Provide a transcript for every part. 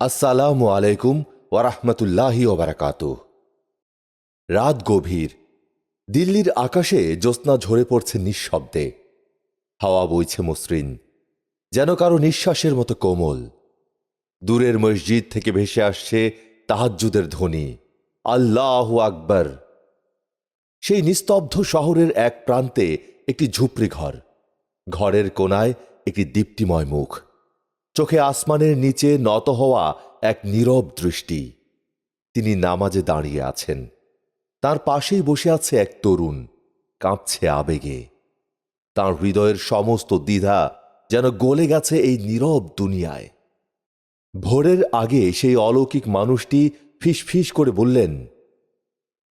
আসসালামু আলাইকুম ওয়ারাহমতুল্লাহি ওবারাকাত রাত গভীর। দিল্লির আকাশে জ্যোৎস্না ঝরে পড়ছে নিঃশব্দে। হাওয়া বইছে মসৃণ। যেন কারও নিঃশ্বাসের মতো কোমল। দূরের মসজিদ থেকে ভেসে আসছে তাহাজ্জুদের ধ্বনি। আল্লাহ আকবর। সেই নিস্তব্ধ শহরের এক প্রান্তে একটি ঝুপড়ি ঘর ঘরের কোনায় একটি দীপ্তিময় মুখ। চোখে আসমানের নিচে নত হওয়া এক নীরব দৃষ্টি। তিনি নামাজে দাঁড়িয়ে আছেন। তার পাশেই বসে আছে এক তরুণ, কাঁপছে আবেগে। তার হৃদয়ের সমস্ত দ্বিধা যেন গলে গেছে এই নীরব দুনিয়ায়। ভোরের আগে সেই অলৌকিক মানুষটি ফিসফিস করে বললেন,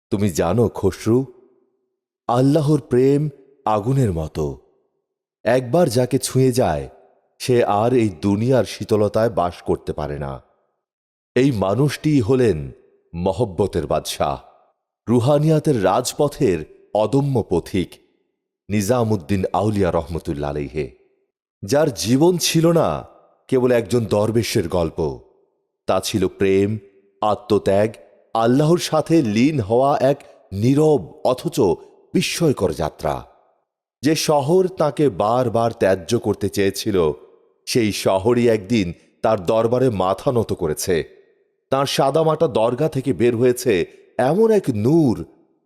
তুমি জানো খসরু, আল্লাহর প্রেম আগুনের মতো। একবার যাকে ছুঁয়ে যায় সে আর এই দুনিয়ার শীতলতায় বাস করতে পারে না। এই মানুষটি হলেন মহব্বতের বাদশাহ, রুহানিয়াতের রাজপথের অদম্য পথিক নিজামুদ্দিন আউলিয়া রহমতুল্লা যার জীবন ছিল না কেবল একজন দরবেশের গল্প, তা ছিল প্রেম, আত্মত্যাগ, আল্লাহর সাথে লীন হওয়া এক নীরব অথচ বিস্ময়কর যাত্রা। যে শহর তাকে বারবার ত্যায্য করতে চেয়েছিল সেই শহরই একদিন তার দরবারে মাথা নত করেছে। তার সাদামাটা দরগা থেকে বের হয়েছে এমন এক নূর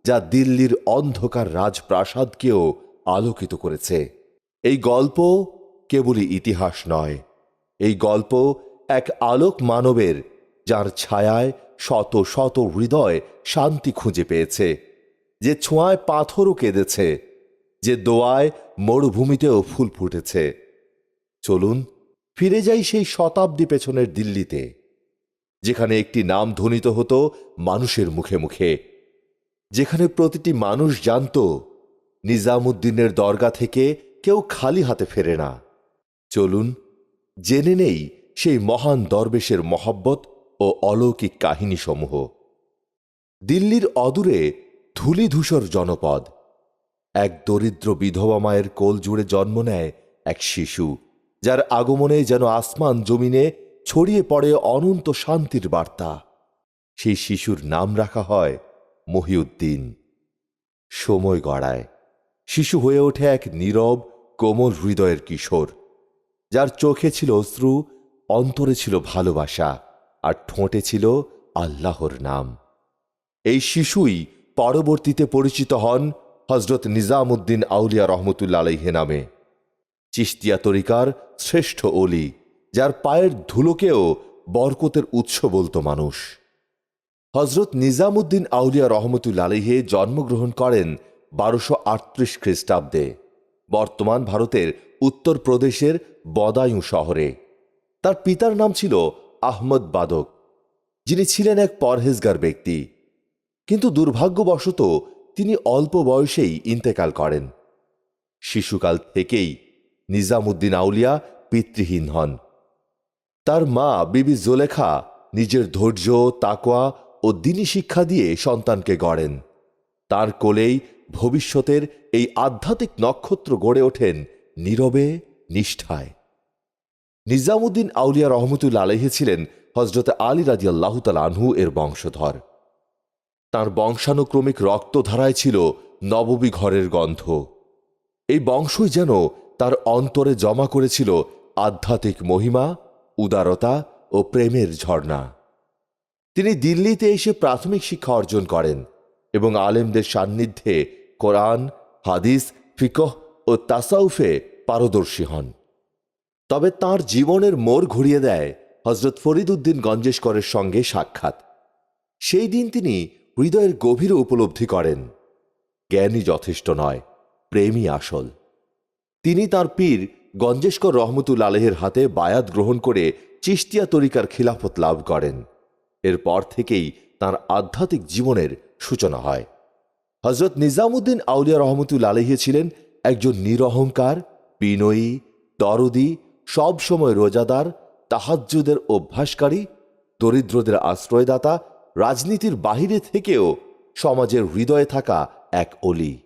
যা দিল্লির অন্ধকার রাজপ্রাসাদকেও আলোকিত করেছে। এই গল্প কেবলই ইতিহাস নয়, এই গল্প এক আলোক মানবের যার ছায়ায় শত শত হৃদয় শান্তি খুঁজে পেয়েছে, যে ছোঁয়ায় পাথরও কেঁদেছে, যে দোয়ায় মরুভূমিতেও ফুল ফুটেছে। চলুন ফিরে যাই সেই শতাব্দী পেছনের দিল্লিতে, যেখানে একটি নাম ধ্বনিত হতো মানুষের মুখে মুখে। যেখানে প্রতিটি মানুষ জানত, নিজামুদ্দিনের দরগা থেকে কেউ খালি হাতে ফেরে না। চলুন, জেনে নেই সেই মহান দরবেশের মহব্বত ও অলৌকিক কাহিনীসমূহ। দিল্লির অদূরে ধূলিধূসর জনপদ। এক দরিদ্র বিধবা মায়ের কোল জুড়ে জন্ম নেয় এক শিশু। যার আগমনে যেন আসমান জমিনে ছড়িয়ে পড়ে অনন্ত শান্তির বার্তা। সেই শিশুর নাম রাখা হয় মহিউদ্দিন। সময় গড়ায়। শিশু হয়ে ওঠে এক নীরব, কোমল হৃদয়ের কিশোর। যার চোখে ছিল অশ্রু, অন্তরে ছিল ভালোবাসা, আর ঠোঁটে ছিল আল্লাহর নাম। এই শিশুই পরবর্তীতে পরিচিত হন হজরত নিজামুদ্দিন আউলিয়া রহমতুল্লা আলহে নামে। চিস্তিয়া তরিকার শ্রেষ্ঠ অলি, যার পায়ের ধুলোকেও বরকতের উৎস বলতো মানুষ। হজরত নিজামুদ্দিন আউলিয়া রহমতুল্লা আলহে জন্মগ্রহণ করেন বারোশো আটত্রিশ খ্রিস্টাব্দে, বর্তমান ভারতের উত্তরপ্রদেশের বদায়ু শহরে। তার পিতার নাম ছিল আহমদ বাদক, যিনি ছিলেন এক পরহেজগার ব্যক্তি। কিন্তু দুর্ভাগ্যবশত তিনি অল্প বয়সেই ইন্তেকাল করেন। শিশুকাল থেকেই নিজামুদ্দিন আউলিয়া পিতৃহীন হন। তার মা বিবি জোলেখা নিজের ধৈর্য তাকোয়া ও দিনী শিক্ষা দিয়ে সন্তানকে গড়েন। তার কোলেই ভবিষ্যতের এই আধ্যাত্মিক নক্ষত্র গড়ে ওঠেন নীরবে, নিষ্ঠায়। নিজামুদ্দিন আউলিয়া রহমতুল্লা আলহে ছিলেন হজরত আলী রাজি আল্লাহতাল আনহু এর বংশধর। তার বংশানুক্রমিক রক্তধারায় ছিল নববী ঘরের গন্ধ। এই বংশই যেন তার অন্তরে জমা করেছিল আধ্যাত্মিক মহিমা, উদারতা ও প্রেমের ঝর্ণা। তিনি দিল্লিতে এসে প্রাথমিক শিক্ষা অর্জন করেন এবং আলেমদের সান্নিধ্যে কোরআন, হাদিস, ফিকহ ও তাসাউফে পারদর্শী হন। তবে তার জীবনের মোড় ঘুরিয়ে দেয় হজরত ফরিদুদ্দিন গঞ্জেশকরের সঙ্গে সাক্ষাৎ। সেই দিন তিনি হৃদয়ের গভীরে উপলব্ধি করেন, জ্ঞানই যথেষ্ট নয়, প্রেমই আসল। তিনি তার পীর গঞ্জেশকর রহমতুল আলহের হাতে বায়াত গ্রহণ করে চিস্তিয়া তরিকার খিলাফত লাভ করেন। এরপর থেকেই তার আধ্যাত্মিক জীবনের সূচনা হয়। হজরত নিজামুদ্দিন আউলিয়া রহমতুল আলহি ছিলেন একজন নিরহংকার, বিনয়ী, দরদি সবসময় রোজাদার, তাহাজ্জুদের অভ্যাসকারী, দরিদ্রদের আশ্রয়দাতা, রাজনীতির বাহিরে থেকেও সমাজের হৃদয়ে থাকা এক অলি।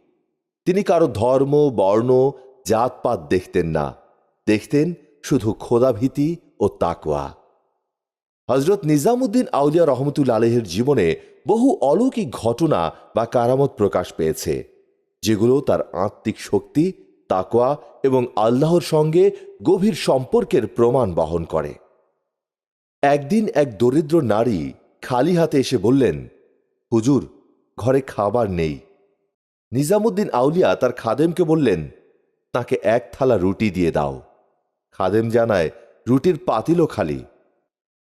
তিনি কারও ধর্ম, বর্ণ জাতপাত দেখতেন না। দেখতেন শুধু খোদাভীতি ও তাকওয়া। হজরত নিজামুদ্দিন আউলিয়া রহমতুল আলহের জীবনে বহু অলৌকিক ঘটনা বা কারামত প্রকাশ পেয়েছে, যেগুলো তার আত্মিক শক্তি তাকোয়া এবং আল্লাহর সঙ্গে গভীর সম্পর্কের প্রমাণ বহন করে। একদিন এক দরিদ্র নারী খালি হাতে এসে বললেন, হুজুর, ঘরে খাবার নেই। নিজামুদ্দিন আউলিয়া তার খাদেমকে বললেন তাকে এক থালা রুটি দিয়ে দাও। খাদেম জানায়, রুটির পাতিলও খালি।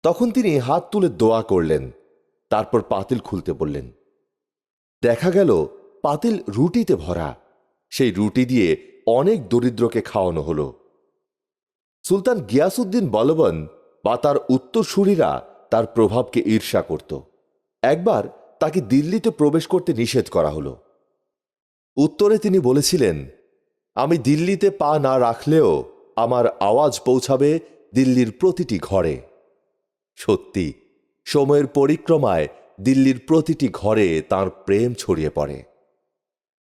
তখন তিনি হাত তুলে দোয়া করলেন, তারপর পাতিল খুলতে বললেন, দেখা গেল, পাতিল রুটিতে ভরা। সেই রুটি দিয়ে অনেক দরিদ্রকে খাওয়ানো হল। সুলতান গিয়াসুদ্দিন বলবন বা তার উত্তরসূরিরা তার প্রভাবকে ঈর্ষা করত। একবার তাকে দিল্লিতে প্রবেশ করতে নিষেধ করা হলো। উত্তরে তিনি বলেছিলেন আমি দিল্লিতে পা না রাখলেও আমার আওয়াজ পৌঁছাবে দিল্লির প্রতিটি ঘরে। সত্যি, সময়ের পরিক্রমায় দিল্লির প্রতিটি ঘরে তার প্রেম ছড়িয়ে পড়ে।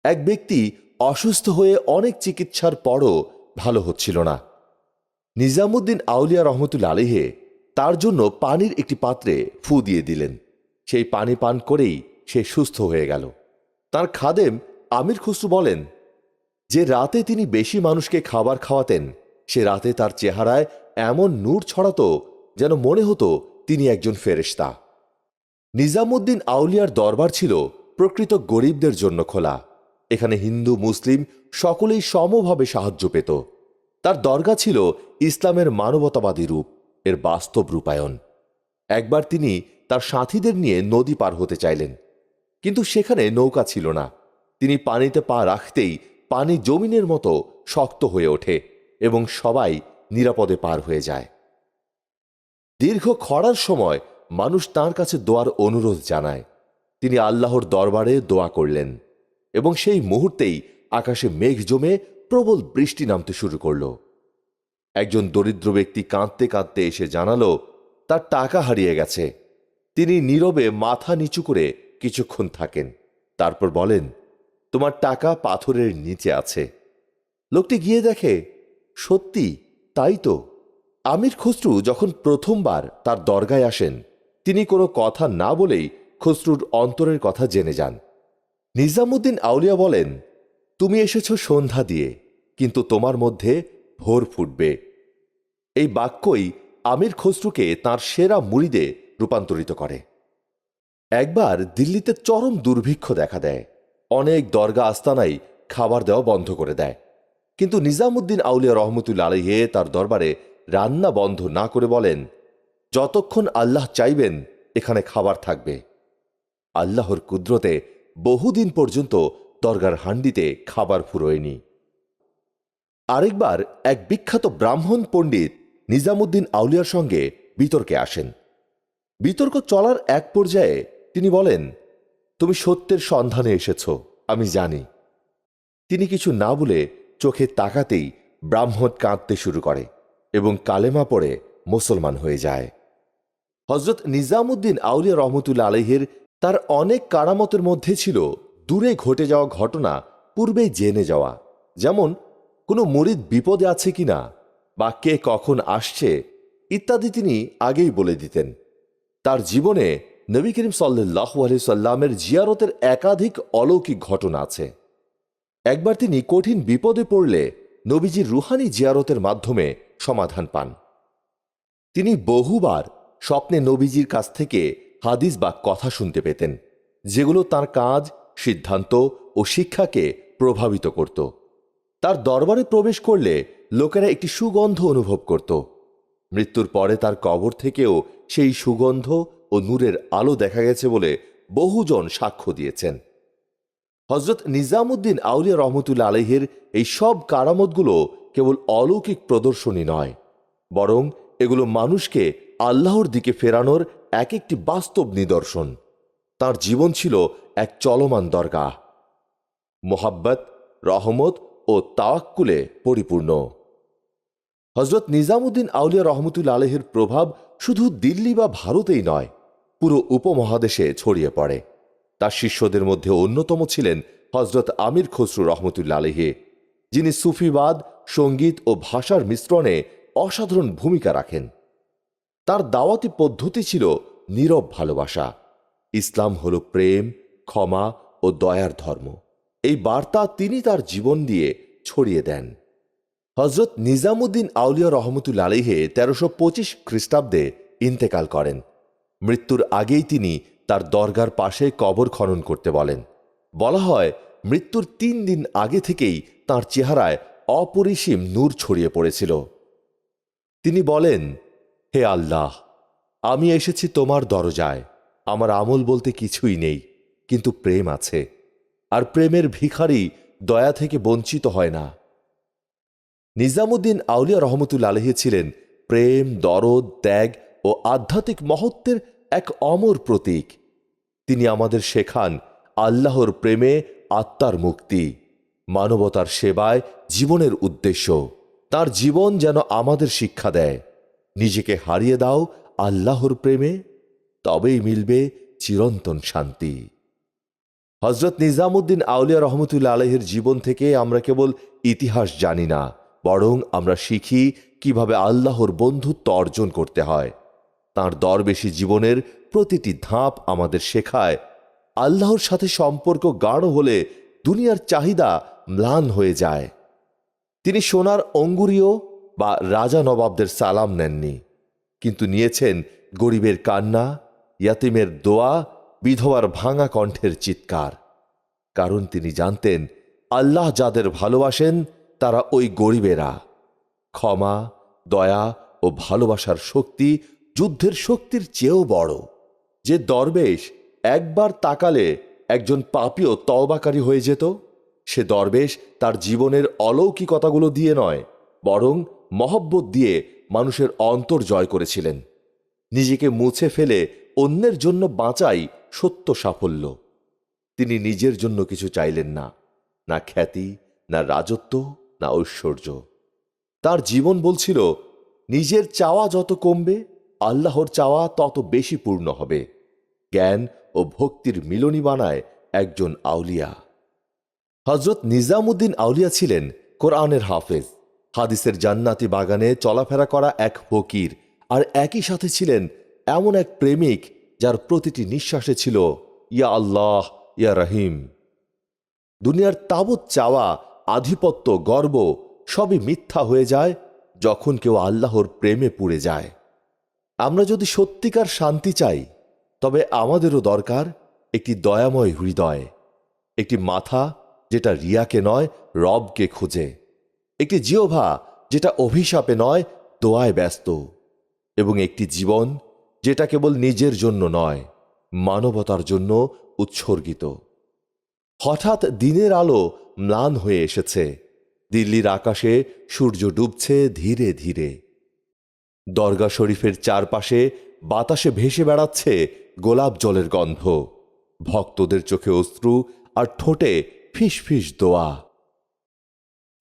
এক ব্যক্তি অসুস্থ হয়ে অনেক চিকিৎসার পরও ভালো হচ্ছিল না। নিজামুদ্দিন আউলিয়া রহমতুল আলিহে তার জন্য পানির একটি পাত্রে ফু দিয়ে দিলেন। সেই পানি পান করেই সে সুস্থ হয়ে গেল। তার খাদেম আমির খুসরু বলেন যে রাতে তিনি বেশি মানুষকে খাবার খাওয়াতেন, সে রাতে তার চেহারায় এমন নূর ছড়াতো যেন মনে হতো তিনি একজন ফেরেশতা। নিজামুদ্দিন আউলিয়ার দরবার ছিল প্রকৃত গরিবদের জন্য খোলা। এখানে হিন্দু, মুসলিম সকলেই সমভাবে সাহায্য পেত। তার দরগা ছিল ইসলামের মানবতাবাদী রূপ, এর বাস্তব রূপায়ণ। একবার তিনি তার সাথীদের নিয়ে নদী পার হতে চাইলেন, কিন্তু সেখানে নৌকা ছিল না। তিনি পানিতে পা রাখতেই পানি জমিনের মতো শক্ত হয়ে ওঠে এবং সবাই নিরাপদে পার হয়ে যায়। দীর্ঘ খরার সময় মানুষ তার কাছে দোয়ার অনুরোধ জানায়। তিনি আল্লাহর দরবারে দোয়া করলেন এবং সেই মুহূর্তেই আকাশে মেঘ জমে প্রবল বৃষ্টি নামতে শুরু করল। একজন দরিদ্র ব্যক্তি কাঁদতে কাঁদতে এসে জানালো, তার টাকা হারিয়ে গেছে। তিনি নীরবে মাথা নিচু করে কিছুক্ষণ থাকেন। তারপর বলেন তোমার টাকা পাথরের নিচে আছে। লোকটি গিয়ে দেখে, সত্যি, তাই তো। আমির খসরু যখন প্রথমবার তার দরগায় আসেন, তিনি কোনো কথা না বলেই খসরুর অন্তরের কথা জেনে যান। নিজামুদ্দিন আউলিয়া বলেন, তুমি এসেছ সন্ধ্যা দিয়ে, কিন্তু তোমার মধ্যে ভোর ফুটবে। এই বাক্যই আমির খসরুকে তার সেরা মুড়িদে রূপান্তরিত করে। একবার দিল্লিতে চরম দুর্ভিক্ষ দেখা দেয়। অনেক দরগা আস্তানাই খাবার দেওয়া বন্ধ করে দেয়। কিন্তু নিজামুদ্দিন আউলিয়া রহমতুল্লা আলহে তার দরবারে রান্না বন্ধ না করে বলেন, যতক্ষণ আল্লাহ চাইবেন, এখানে খাবার থাকবে। আল্লাহর কুদরতে বহুদিন পর্যন্ত দরগার হান্ডিতে খাবার ফুরোয়নি। আরেকবার এক বিখ্যাত ব্রাহ্মণ পণ্ডিত নিজামুদ্দিন আউলিয়ার সঙ্গে বিতর্কে আসেন। বিতর্ক চলার এক পর্যায়ে তিনি বলেন তুমি সত্যের সন্ধানে এসেছ, আমি জানি। তিনি কিছু না বলে চোখে তাকাতেই ব্রাহ্মণ কাঁদতে শুরু করে এবং কালেমা পড়ে মুসলমান হয়ে যায়। হজরত নিজামুদ্দিন আউলিয়া রহমতুল্লা আলহের তার অনেক কারামতের মধ্যে ছিল দূরে ঘটে যাওয়া ঘটনা পূর্বেই জেনে যাওয়া। যেমন, কোনো মরিদ বিপদে আছে কিনা বা কে কখন আসছে ইত্যাদি তিনি আগেই বলে দিতেন। তার জীবনে নবী করিম সাল্লাহ সাল্লামের জিয়ারতের একাধিক অলৌকিক ঘটনা আছে। একবার তিনি কঠিন বিপদে পড়লে নবীজির রুহানি জিয়ারতের মাধ্যমে সমাধান পান। তিনি বহুবার স্বপ্নে নবীজির কাছ থেকে হাদিস বা কথা শুনতে পেতেন, যেগুলো তার কাজ, সিদ্ধান্ত ও শিক্ষাকে প্রভাবিত করত। তার দরবারে প্রবেশ করলে লোকেরা একটি সুগন্ধ অনুভব করত। মৃত্যুর পরে তার কবর থেকেও সেই সুগন্ধ ও নূরের আলো দেখা গেছে বলে বহুজন সাক্ষ্য দিয়েছেন। হজরত নিজামুদ্দিন আউলিয়া রহমতুল্লা আলহের এই সব কারামতগুলো কেবল অলৌকিক প্রদর্শনী নয়, বরং এগুলো মানুষকে আল্লাহর দিকে ফেরানোর এক একটি বাস্তব নিদর্শন। তার জীবন ছিল এক চলমান দরগাহ। মোহাব্বত, রহমত ও তাওয়াক্কুলে পরিপূর্ণ। হজরত নিজামুদ্দিন আউলিয়া রহমতুল্লা আলহের প্রভাব শুধু দিল্লি বা ভারতেই নয় পুরো উপমহাদেশে ছড়িয়ে পড়ে। তার শিষ্যদের মধ্যে অন্যতম ছিলেন হজরত আমির খসরু রহমতুল্লা আলহে যিনি সুফিবাদ, সংগীত ও ভাষার মিশ্রণে অসাধারণ ভূমিকা রাখেন। তার দাওয়াতি পদ্ধতি ছিল নীরব ভালোবাসা। ইসলাম হল প্রেম, ক্ষমা ও দয়ার ধর্ম। এই বার্তা তিনি তার জীবন দিয়ে ছড়িয়ে দেন। হজরত নিজামুদ্দিন আউলিয়া রহমতুল আলিহে তেরোশো পঁচিশ খ্রিস্টাব্দে ইন্তেকাল করেন। মৃত্যুর আগেই তিনি তার দরগার পাশে কবর খনন করতে বলেন। বলা হয়, মৃত্যুর তিন দিন আগে থেকেই তার চেহারায় অপরিসীম নূর ছড়িয়ে পড়েছিল। তিনি বলেন, হে আল্লাহ, আমি এসেছি তোমার দরজায়। আমার আমল বলতে কিছুই নেই, কিন্তু প্রেম আছে। আর প্রেমের ভিখারি দয়া থেকে বঞ্চিত হয় না। নিজামুদ্দিন আউলিয়া রহমতুল আলহী ছিলেন প্রেম, দরদ, ত্যাগ ও আধ্যাত্মিক মহত্বের এক অমর প্রতীক। তিনি আমাদের শেখান আল্লাহর প্রেমে আত্মার মুক্তি, মানবতার সেবায় জীবনের উদ্দেশ্য। তার জীবন যেন আমাদের শিক্ষা দেয়। নিজেকে হারিয়ে দাও আল্লাহর প্রেমে, তবেই মিলবে চিরন্তন শান্তি। হজরত নিজামুদ্দিন আউলিয়া রহমতুল্লা আলহের জীবন থেকে আমরা কেবল ইতিহাস জানি না, বরং আমরা শিখি কীভাবে আল্লাহর বন্ধুত্ব অর্জন করতে হয়। তার দরবেশি জীবনের প্রতিটি ধাপ আমাদের শেখায়। আল্লাহর সাথে সম্পর্ক গাঢ় হলে দুনিয়ার চাহিদা ম্লান হয়ে যায়। তিনি সোনার অঙ্গুরীয় বা রাজা নবাবদের সালাম নেননি, কিন্তু নিয়েছেন গরিবের কান্না, ইয়াতিমের দোয়া, বিধবার ভাঙা কণ্ঠের চিৎকার। কারণ তিনি জানতেন, আল্লাহ যাদের ভালোবাসেন, তারা ওই গরিবেরা। ক্ষমা, দয়া ও ভালোবাসার শক্তি যুদ্ধের শক্তির চেয়েও বড়। যে দরবেশ একবার তাকালে একজন পাপীও তওবাকারী হয়ে যেত, সে দরবেশ তার জীবনের অলৌকিকতাগুলো দিয়ে নয়, বরং মহব্বত দিয়ে মানুষের অন্তর জয় করেছিলেন। নিজেকে মুছে ফেলে অন্যের জন্য বাঁচাই সত্য সাফল্য। তিনি নিজের জন্য কিছু চাইলেন না না খ্যাতি, না রাজত্ব, না ঐশ্বর্য। তার জীবন বলছিল, নিজের চাওয়া যত কমবে আল্লাহর চাওয়া তত বেশি পূর্ণ হবে। জ্ঞান ও ভক্তির মিলনী বানায় একজন আউলিয়া। হজরত নিজামুদ্দিন আউলিয়া ছিলেন কোরআনের হাফেজ। হাদিসের জান্নাতি বাগানে চলাফেরা করা এক ফকির আর একই সাথে ছিলেন এমন এক প্রেমিক যার প্রতিটি নিঃশ্বাসে ছিল, ইয়া আল্লাহ, ইয়া রহিম। দুনিয়ার তাবৎ চাওয়া, আধিপত্য, গর্ব সবই মিথ্যা হয়ে যায় যখন কেউ আল্লাহর প্রেমে পুড়ে যায়। আমরা যদি সত্যিকার শান্তি চাই, তবে আমাদেরও দরকার একটি দয়াময় হৃদয়, একটি মাথা যেটা রিয়াকে নয়, রবকে খোঁজে, একটি জিওভা যেটা অভিশাপে নয়, দোয়ায় ব্যস্ত, এবং একটি জীবন যেটা কেবল নিজের জন্য নয়, মানবতার জন্য উৎসর্গিত। হঠাৎ দিনের আলো ম্লান হয়ে এসেছে, দিল্লির আকাশে সূর্য ডুবছে ধীরে ধীরে। দরগা শরীফের চারপাশে বাতাসে ভেসে বেড়াচ্ছে গোলাপ জলের গন্ধ। ভক্তদের চোখে অশ্রু আর ঠোঁটে ফিস ফিস দোয়া।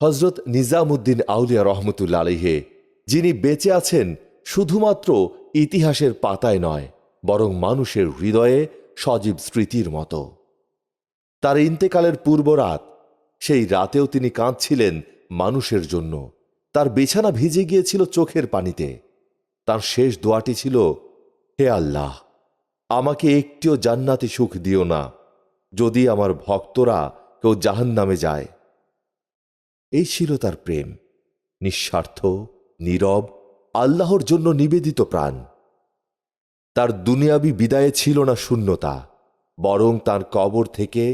হজরত নিজামুদ্দিন আউলিয়া রহমতুল্লা আলিহে যিনি বেঁচে আছেন, শুধুমাত্র ইতিহাসের পাতায় নয়, বরং মানুষের হৃদয়ে সজীব স্মৃতির মতো। তার ইন্তেকালের পূর্ব রাত সেই রাতেও তিনি কাঁদছিলেন মানুষের জন্য। তার বিছানা ভিজে গিয়েছিল চোখের পানিতে। তার শেষ দোয়াটি ছিল, হে আল্লাহ, আমাকে একটিও জান্নাতি সুখ দিও না, যদি আমার ভক্তরা কেউ জাহান নামে যায় এই ছিল তার প্রেম, নিঃস্বার্থ, নীরব, আল্লাহর জন্য নিবেদিত প্রাণ। তার দুনিয়াবি বিদায়ে ছিল না শূন্যতা, বরং তার কবর থেকে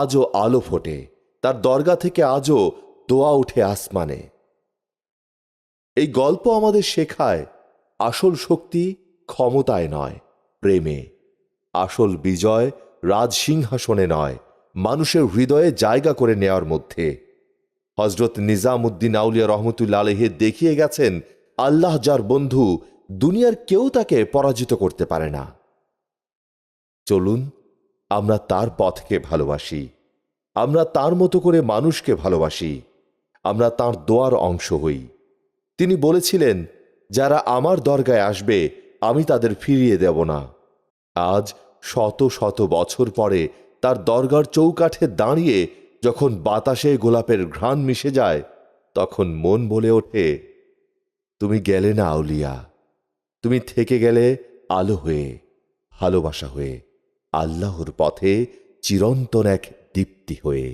আজও আলো ফোটে, তার দরগা থেকে আজও দোয়া উঠে আসমানে। এই গল্প আমাদের শেখায় আসল শক্তি ক্ষমতায় নয়, প্রেমে। আসল বিজয় রাজসিংহাসনে নয়, মানুষের হৃদয়ে জায়গা করে নেওয়ার মধ্যে। হজরত নিজামুদ্দিন আউলিয়া রহমতুল্লা আলহে দেখিয়ে গেছেন, আল্লাহ যার বন্ধু, দুনিয়ার কেউ তাকে পরাজিত করতে পারে না। চলুন, আমরা তার পথকে ভালোবাসি। আমরা তার মতো করে মানুষকে ভালোবাসি। আমরা তার দোয়ার অংশ হই। তিনি বলেছিলেন যারা আমার দরগায় আসবে, আমি তাদের ফিরিয়ে দেব না। আজ শত শত বছর পরে তার দরগার চৌকাঠে দাঁড়িয়ে যখন বাতাসে গোলাপের ঘ্রাণ মিশে যায়, তখন মন বলে ওঠে, তুমি গেলে না আউলিয়া, তুমি থেকে গেলে আলো হয়ে, ভালোবাসা হয়ে, আল্লাহর পথে চিরন্তন এক দীপ্তি হয়ে।